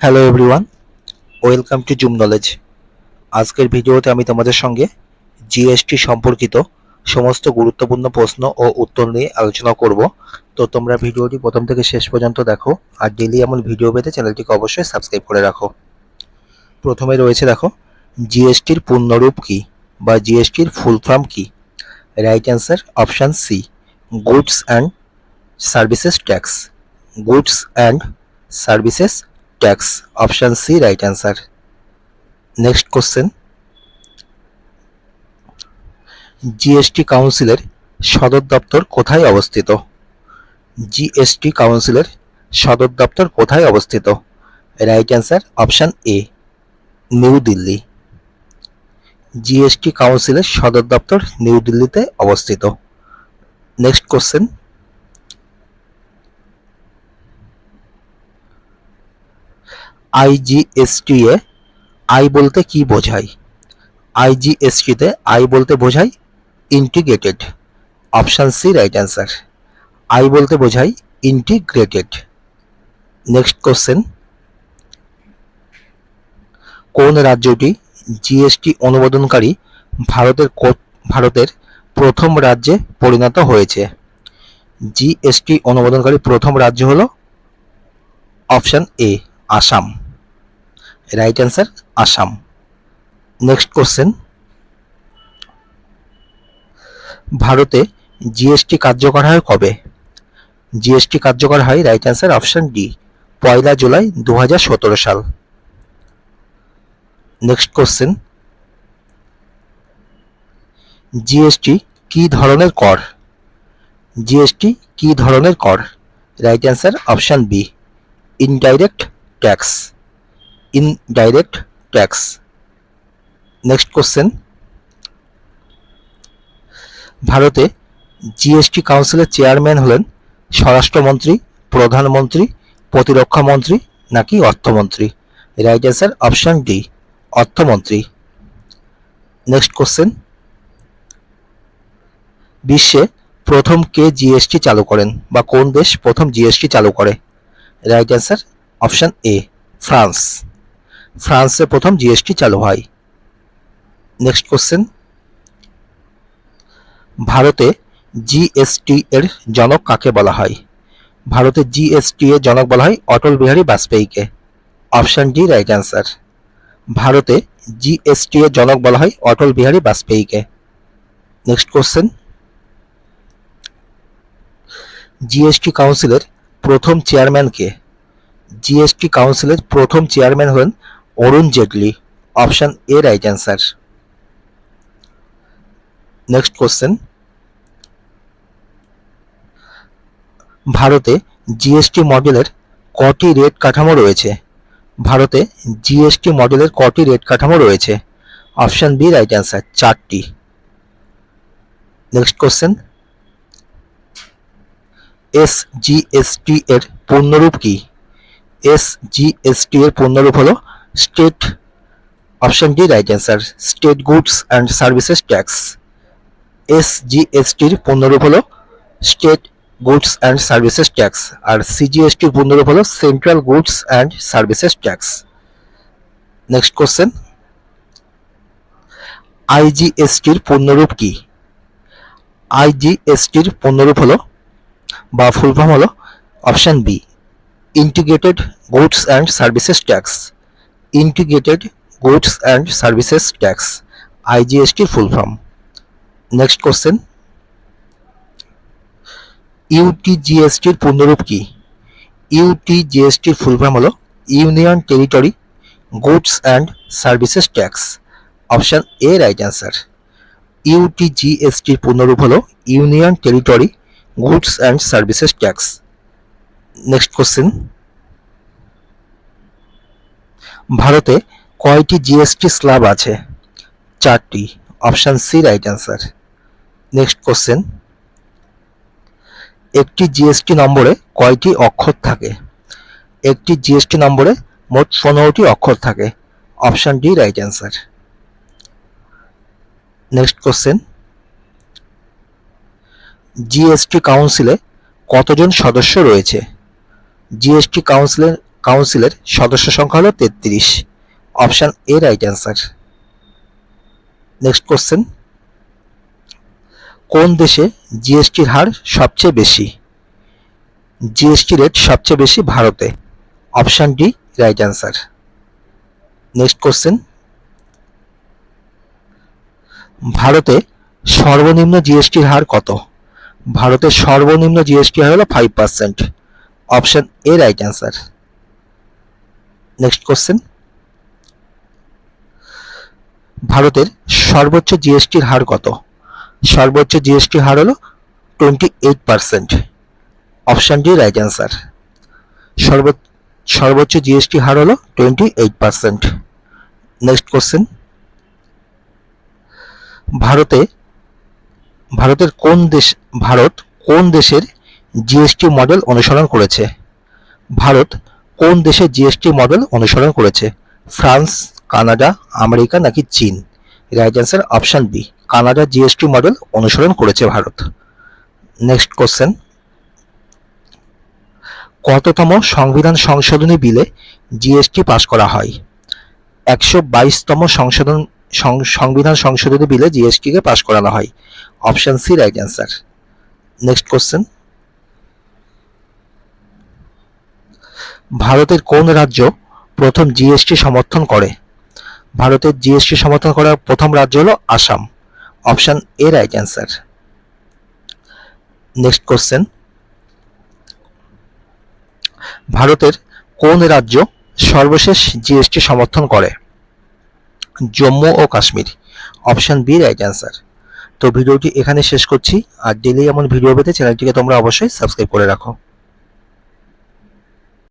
Hello everyone welcome to Zoom Knowledge আজকের ভিডিওতে আমি তোমাদের সঙ্গে জিএসটি সম্পর্কিত সমস্ত গুরুত্বপূর্ণ প্রশ্ন ও উত্তর নিয়ে আলোচনা করব। তো তোমরা ভিডিওটি প্রথম থেকে শেষ পর্যন্ত দেখো আর ডেলি এমন ভিডিও পেতে চ্যানেলটিকে অবশ্যই সাবস্ক্রাইব করে রাখো। প্রথমে রয়েছে দেখো জিএসটির পূর্ণরূপ কি বা জিএসটির ফুল ফর্ম কি? Right answer option C goods and services tax goods and services tax option C right answer next question GST কাউন্সিলের সদর দপ্তর কোথায় অবস্থিত? জিএসটি কাউন্সিলের সদর দপ্তর কোথায় অবস্থিত? Right answer option A New Delhi GST কাউন্সিলের সদর দপ্তর নিউ দিল্লিতে অবস্থিত. নেক্সট কোশ্চেন আইজিএসটি এ, আই বলতে কি বোঝায়? আইজিএসটিতে আই বলতে বোঝায় integrated option C right answer I বলতে বোঝায় ইন্টিগ্রেটেড নেক্সট কোশ্চেন কোন রাজ্যটি জিএসটি অনুমোদনকারী ভারতের ভারতের প্রথম রাজ্যে পরিণত হয়েছে? জিএসটি অনুমোদনকারী প্রথম রাজ্য হলো option A, Assam. Right answer Assam next question ভারতে জিএসটি কার্যকর হয় কবে? জিএসটি কার্যকর হয় রাইট অ্যান্সার অপশান ডি পয়লা জুলাই দু হাজার সতেরো সাল। নেক্সট কোশ্চেন জিএসটি কি ধরনের কর? জিএসটি কি ধরনের কর? Right answer option B indirect tax indirect tax next question ভারতে জিএসটি কাউন্সিলের চেয়ারম্যান হলেন স্বরাষ্ট্রমন্ত্রী, প্রধানমন্ত্রী প্রতিরক্ষা মন্ত্রী নাকি অর্থমন্ত্রী? রাইট অ্যান্সার অপশান ডি অর্থমন্ত্রী। নেক্সট কোশ্চেন বিশ্বে প্রথম কে জিএসটি চালু করেন বা কোন দেশ প্রথম জিএসটি চালু করে? Right answer option A France ফ্রান্সে প্রথম জিএসটি চালু হয়। নেক্সট কোশ্চেন ভারতে জিএসটি এর জনক কাকে বলা হয়? ভারতে জিএসটি এর জনক বলা হয় অটল বিহারী বাজপেয়ীকে। অপশান ডি রাইট অ্যান্সার ভারতে জিএসটি এর জনক বলা হয় অটল বিহারী বাজপেয়ীকে। নেক্সট কোশ্চেন জিএসটি কাউন্সিলের প্রথম চেয়ারম্যান কে? জিএসটি কাউন্সিলের প্রথম চেয়ারম্যান হলেন Arun Jaitley, option A right answer next question ভারতে জিএসটি মডেলের কটি রেট কাঠামো রয়েছে? ভারতে জিএসটি মডেলের কটি রেট কাঠামো রয়েছে? অপশান বি রাইট অ্যান্সার চারটি। নেক্সট কোশ্চেন এস জিএসটি এর পূর্ণরূপ কি? এস জিএসটি এর পূর্ণরূপ হলো state option D right answer state goods and services tax S জিএসটির পূর্ণরূপ হলো state goods and services tax আর সিজিএসটির পূর্ণরূপ হলো central goods and services tax next question আইজিএসটির পূর্ণরূপ কি? আইজিএসটির পূর্ণরূপ হলো বা ফুল ফর্ম হলো option B integrated goods and services tax integrated goods and services tax আইজিএসটির full form next question ইউটিজিএসটির পূর্ণরূপ কি? ইউটিজিএসটির ফুল ফর্ম হলো union territory goods and services tax option A right answer ইউটিজিএসটির পূর্ণরূপ হলো union territory goods and services tax next question ভারতে কয়টি GST slab আছে? চারটি। Option C right answer. Next question. একটি জিএসটি নম্বরে কয়টি অক্ষর থাকে? একটি জিএসটি নম্বরে মোট পনেরোটি অক্ষর থাকে। Option D right answer. Next question. GST কাউন্সিলে কতজন সদস্য রয়েছে? জিএসটি কাউন্সিলের কাউন্সিলের সদস্য সংখ্যা হলো তেত্রিশ। Option A right answer next question কোন দেশে জিএসটির হার সবচেয়ে বেশি? জিএসটি রেট সবচেয়ে বেশি ভারতে। Option D right answer next question ভারতে সর্বনিম্ন জিএসটির হার কত? ভারতের সর্বনিম্ন জিএসটি হার হলো five percent option A right answer next question ভারতের সর্বোচ্চ জিএসটির হার কত? সর্বোচ্চ জিএসটি হার হলো twenty eight percent option D right answer সর্বোচ্চ জিএসটি হার হলো twenty eight percent next question ভারতে ভারতের কোন দেশ ভারত কোন দেশের জিএসটি মডেল অনুসরণ করেছে? ভারত কোন দেশে জিএসটি মডেল অনুসরণ করেছে? ফ্রান্স, কানাডা, আমেরিকা নাকি চীন? Right answer option B Canada GST model অনুসরণ করেছে ভারত। নেক্সট কোশ্চেন কততম সংবিধান সংশোধনী বিলে জিএসটি পাশ করা হয়? একশো বাইশতম সংশোধন সংবিধান সংশোধনী বিলে জিএসটিকে পাশ করানো হয়। Option C right answer next question ভারতের কোন রাজ্য প্রথম জিএসটি সমর্থন করে? ভারতের জিএসটি সমর্থন করার প্রথম রাজ্য হলো Assam. Option A right answer next question ভারতের কোন রাজ্য সর্বশেষ জিএসটি সমর্থন করে? জম্মু ও Kashmir. Option B right answer তো ভিডিওটি এখানে শেষ করছি। আর ডেলি এমন ভিডিও পেতে চ্যানেলটিকে তোমরা অবশ্যই সাবস্ক্রাইব করে রাখো।